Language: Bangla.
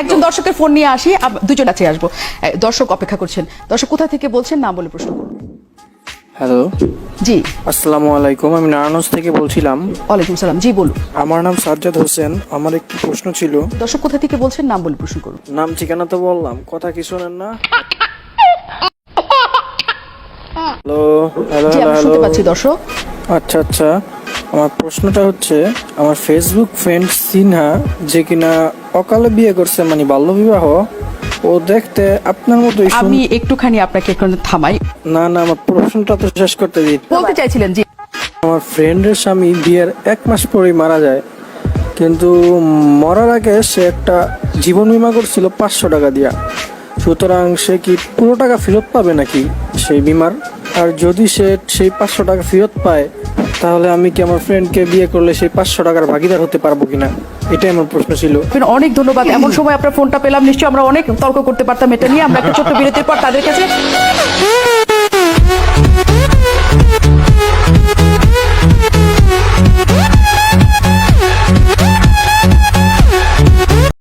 একজন দর্শকের ফোন নিয়ে আসি দুজন কাছে আসব। দর্শক অপেক্ষা করছেন। দর্শক কোথা থেকে বলছেন নাম বলে প্রশ্ন করুন। হ্যালো জি। আসসালামু আলাইকুম আমি নারায়ণগঞ্জ থেকে বলছিলাম। ওয়ালাইকুম সালাম জি বলুন। আমার নাম সাজ্জাদ হোসেন। আমার একটি প্রশ্ন ছিল। দর্শক কোথা থেকে বলছেন নাম বলে প্রশ্ন করুন। নাম ঠিকানা তো বললাম কথা কি শোনেন না? হ্যালো হ্যালো হ্যালো শুনতে পাচ্ছি দর্শক। আচ্ছা আচ্ছা। আমার প্রশ্নটা হচ্ছে আমার ফেসবুক ফ্রেন্ড সিনহা যে কিনা অকালে বিয়ে করছে মানে বাল্যবিবাহ ও দেখতে আপনার মতোই সুন- আমি একটুখানি আপনাকে এখানে থামাই। না না আমার প্রশ্নটা তো শেষ করতে দিন বলতে চাইছিলেন জি আমার ফ্রেন্ডের স্বামী বিয়ের এক মাস পরেই মারা যায় কিন্তু মরার আগে সে একটা জীবন বিমা করছিল পাঁচশো টাকা দিয়া। সুতরাং সে কি পুরো টাকা ফেরত পাবে নাকি সেই বিমার? আর যদি সে সেই পাঁচশো টাকা ফেরত পায়, তাহলে আমি কি আমার ফ্রেন্ডকে বিয়ে করলে সেই পাঁচশো টাকার ভাগিদার হতে পারব কিনা? এটাই আমার প্রশ্ন ছিল। অনেক ধন্যবাদ। এমন সময় আপনার ফোনটা পেলাম, নিশ্চয়ই আমরা অনেক তর্ক করতে পারতাম এটা নিয়ে। আমরা একটা ছোট্ট বিরতির পর তাদের কাছে